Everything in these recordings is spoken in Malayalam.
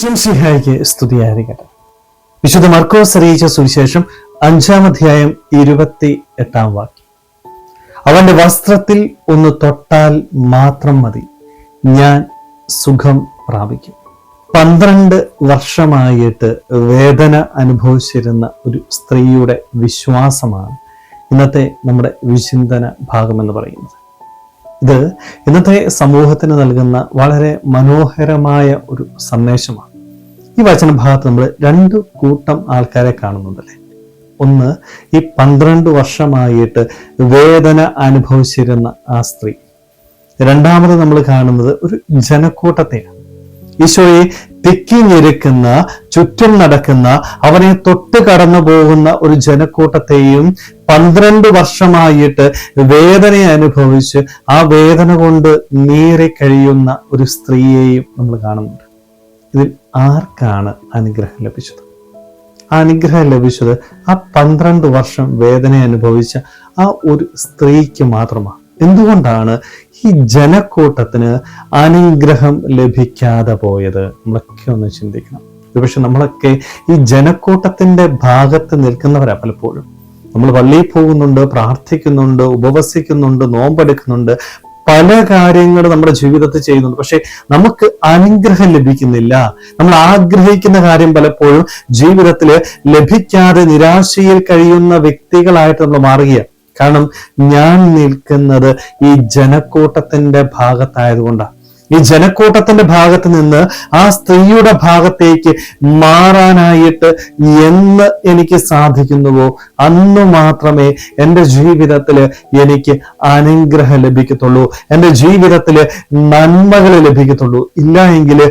ശംസിഹായിക്ക് സ്തുതിയായിരിക്കട്ടെ. വിശുദ്ധ മർക്കോസ് അറിയിച്ച സുവിശേഷം അഞ്ചാം അധ്യായം ഇരുപത്തി എട്ടാം വാക്യം. അവന്റെ വസ്ത്രത്തിൽ ഒന്ന് തൊട്ടാൽ മാത്രം മതി. ഞാൻ സുഖം പ്രാപിക്കും. പന്ത്രണ്ട് വർഷമായിട്ട് വേദന അനുഭവിച്ചിരുന്ന ഒരു സ്ത്രീയുടെ വിശ്വാസമാണ് ഇന്നത്തെ നമ്മുടെ വിചിന്തന ഭാഗമെന്ന് പറയുന്നത്. ഇത് ഇന്നത്തെ സമൂഹത്തിന് നൽകുന്ന വളരെ മനോഹരമായ ഒരു സന്ദേശമാണ്. ഈ വചന ഭാഗത്ത് നമ്മൾ രണ്ട് കൂട്ടം ആൾക്കാരെ കാണുന്നുണ്ടല്ലേ? ഒന്ന് ഈ പന്ത്രണ്ട് വർഷമായിട്ട് വേദന അനുഭവിച്ചിരുന്ന ആ സ്ത്രീ. രണ്ടാമത് നമ്മൾ കാണുന്നത് ഒരു ജനക്കൂട്ടത്തെയാണ്. ഈശോയെ തിക്കി ഞെരുക്കുന്ന ചുറ്റും നടക്കുന്ന അവനെ തൊട്ട് കടന്നു പോകുന്ന ഒരു ജനക്കൂട്ടത്തെയും പന്ത്രണ്ട് വർഷമായിട്ട് വേദന അനുഭവിച്ച് ആ വേദന കൊണ്ട് നീറി കഴിയുന്ന ഒരു സ്ത്രീയെയും നമ്മൾ കാണുന്നുണ്ട്. ഇതിൽ ആർക്കാണ് അനുഗ്രഹം ലഭിച്ചത്? ആ അനുഗ്രഹം ലഭിച്ചത് ആ പന്ത്രണ്ട് വർഷം വേദന അനുഭവിച്ച ആ ഒരു സ്ത്രീക്ക് മാത്രമാണ്. എന്തുകൊണ്ടാണ് ഈ ജനക്കൂട്ടത്തിന് അനുഗ്രഹം ലഭിക്കാതെ പോയത്? നമ്മളൊക്കെ ഒന്ന് ചിന്തിക്കണം. പക്ഷെ നമ്മളൊക്കെ ഈ ജനക്കൂട്ടത്തിന്റെ ഭാഗത്ത് നിൽക്കുന്നവരാ പലപ്പോഴും. നമ്മൾ പള്ളിയിൽ പോകുന്നുണ്ട് പ്രാർത്ഥിക്കുന്നുണ്ട് ഉപവസിക്കുന്നുണ്ട് നോമ്പെടുക്കുന്നുണ്ട് പല കാര്യങ്ങൾ നമ്മുടെ ജീവിതത്തിൽ ചെയ്യുന്നുണ്ട്. പക്ഷെ നമുക്ക് അനുഗ്രഹം ലഭിക്കുന്നില്ല. നമ്മൾ ആഗ്രഹിക്കുന്ന കാര്യം പലപ്പോഴും ജീവിതത്തിൽ ലഭിക്കാതെ നിരാശയിൽ കഴിയുന്ന വ്യക്തികളായിട്ട് നമ്മൾ മാറുകയാണ്. കാരണം ഞാൻ നിൽക്കുന്നത് ഈ ജനക്കൂട്ടത്തിന്റെ ഭാഗത്തായതുകൊണ്ടാണ് ഈ ജനക്കൂട്ടത്തിന്റെ ഭാഗത്ത് നിന്ന് ആ സ്ത്രീയുടെ ഭാഗത്തേക്ക് മാറാനായിട്ട് എന്ന് എനിക്ക് സാധിക്കുന്നുവോ? അന്ന് മാത്രമേ എന്റെ ജീവിതത്തിൽ എനിക്ക് അനുഗ്രഹം ലഭിക്കത്തുള്ളൂ. എന്റെ ജീവിതത്തിൽ നന്മകൾ ലഭിക്കത്തുള്ളൂ. ഇല്ല എങ്കിൽ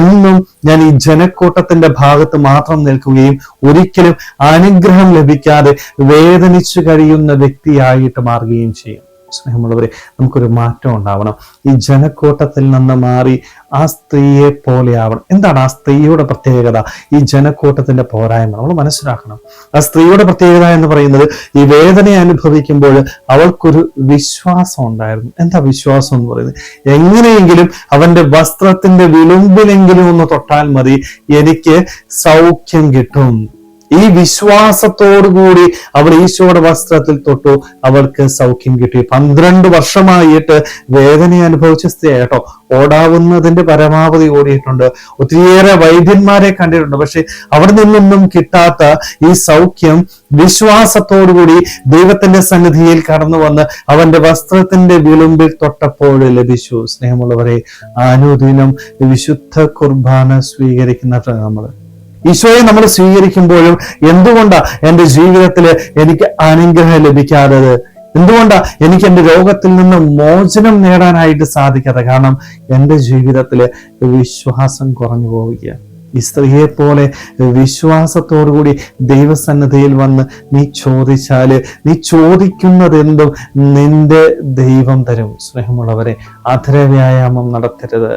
എന്നും ഞാൻ ഈ ജനക്കൂട്ടത്തിന്റെ ഭാഗത്ത് മാത്രം നിൽക്കുകയും ഒരിക്കലും അനുഗ്രഹം ലഭിക്കാതെ വേദനിച്ചു കഴിയുന്ന വ്യക്തിയായിട്ട് മാറുകയും ചെയ്യും. സ്നേഹമുള്ളവരെ നമുക്കൊരു മാറ്റം ഉണ്ടാവണം. ഈ ജനക്കൂട്ടത്തിൽ നിന്ന് മാറി ആ സ്ത്രീയെ പോലെ ആവണം. എന്താണ് ആ സ്ത്രീയുടെ പ്രത്യേകത? ഈ ജനക്കൂട്ടത്തിന്റെ പോരായ്മ നമ്മൾ മനസ്സിലാക്കണം. ആ സ്ത്രീയുടെ പ്രത്യേകത എന്ന് പറയുന്നത് ഈ വേദന അനുഭവിക്കുമ്പോൾ അവൾക്കൊരു വിശ്വാസം ഉണ്ടായിരുന്നു. എന്താ വിശ്വാസം എന്ന് പറയുന്നത്? എങ്ങനെയെങ്കിലും അവന്റെ വസ്ത്രത്തിന്റെ വിളുമ്പിലെങ്കിലും ഒന്ന് തൊട്ടാൽ മതി എനിക്ക് സൗഖ്യം കിട്ടും. ഈ വിശ്വാസത്തോടുകൂടി അവൾ ഈശോയുടെ വസ്ത്രത്തിൽ തൊട്ടു. അവൾക്ക് സൗഖ്യം കിട്ടി. പന്ത്രണ്ട് വർഷമായിട്ട് വേദന അനുഭവിച്ച സ്ത്രീ കേട്ടോ ഓടാവുന്നതിന്റെ പരമാവധി ഓടിയിട്ടുണ്ട്. ഒത്തിരിയേറെ വൈദ്യന്മാരെ കണ്ടിട്ടുണ്ട്. പക്ഷെ അവിടെ നിന്നൊന്നും കിട്ടാത്ത ഈ സൗഖ്യം വിശ്വാസത്തോടുകൂടി ദൈവത്തിന്റെ സന്നിധിയിൽ കടന്നു വന്ന് അവന്റെ വസ്ത്രത്തിന്റെ വിളുമ്പിൽ തൊട്ടപ്പോൾ ലഭിച്ചു. സ്നേഹമുള്ളവരെ അനുദിനം വിശുദ്ധ കുർബാന സ്വീകരിക്കുന്ന നമ്മൾ ഈശോയെ നമ്മൾ സ്വീകരിക്കുമ്പോഴും എന്തുകൊണ്ടാ എന്റെ ജീവിതത്തിൽ എനിക്ക് അനുഗ്രഹം ലഭിക്കാത്തത്? എന്തുകൊണ്ടാ എനിക്ക് എന്റെ രോഗത്തിൽ നിന്ന് മോചനം നേടാനായിട്ട് സാധിക്കാതെ കാരണം എന്റെ ജീവിതത്തിൽ വിശ്വാസം കുറഞ്ഞു പോവുക ഈ സ്ത്രീയെ പോലെ വിശ്വാസത്തോടുകൂടി ദൈവസന്നദ്ധയിൽ വന്ന് നീ ചോദിച്ചാൽ നീ ചോദിക്കുന്നത് എന്തും നിന്റെ ദൈവം തരും. സ്നേഹമുള്ളവരെ അധര വ്യായാമം നടത്തരുത്.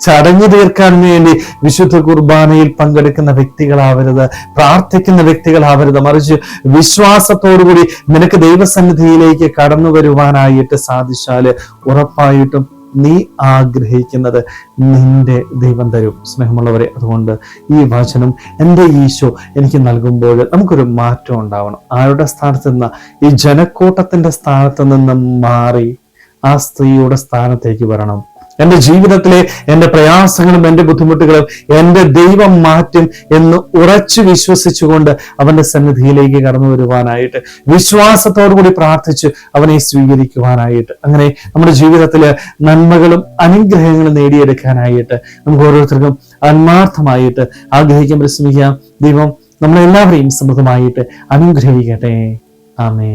ചടങ്ങു തീർക്കാൻ വേണ്ടി വിശുദ്ധ കുർബാനയിൽ പങ്കെടുക്കുന്ന വ്യക്തികളാവരുത് പ്രാർത്ഥിക്കുന്ന വ്യക്തികളാവരുത്. മറിച്ച് വിശ്വാസത്തോടുകൂടി നിനക്ക് ദൈവസന്നിധിയിലേക്ക് കടന്നു വരുവാനായിട്ട് സാധിച്ചാൽ ഉറപ്പായിട്ടും നീ ആഗ്രഹിക്കുന്നത് നിന്റെ ദൈവം തരും. സ്നേഹമുള്ളവരെ അതുകൊണ്ട് ഈ വചനം എന്റെ ഈശോ എനിക്ക് നൽകുമ്പോൾ നമുക്കൊരു മാറ്റം ഉണ്ടാവണം. ആരുടെ സ്ഥാനത്ത് നിന്ന്? ഈ ജനക്കൂട്ടത്തിന്റെ സ്ഥാനത്ത് നിന്ന് മാറി ആ സ്ത്രീയുടെ സ്ഥാനത്തേക്ക് വരണം. എന്റെ ജീവിതത്തിലെ എന്റെ പ്രയാസങ്ങളും എന്റെ ബുദ്ധിമുട്ടുകളും എന്റെ ദൈവം മാറ്റും എന്ന് ഉറച്ചു വിശ്വസിച്ചുകൊണ്ട് അവന്റെ സന്നിധിയിലേക്ക് കടന്നു വരുവാനായിട്ട് വിശ്വാസത്തോടുകൂടി പ്രാർത്ഥിച്ച് അവനെ സ്വീകരിക്കുവാനായിട്ട് അങ്ങനെ നമ്മുടെ ജീവിതത്തിൽ നന്മകളും അനുഗ്രഹങ്ങളും നേടിയെടുക്കാനായിട്ട് നമുക്ക് ഓരോരുത്തർക്കും ആത്മാർത്ഥമായിട്ട് ആഗ്രഹിക്കാൻ പരിശ്രമിക്കാം. ദൈവം നമ്മളെല്ലാവരെയും സമൃദ്ധമായിട്ട് അനുഗ്രഹിക്കട്ടെ. ആമേ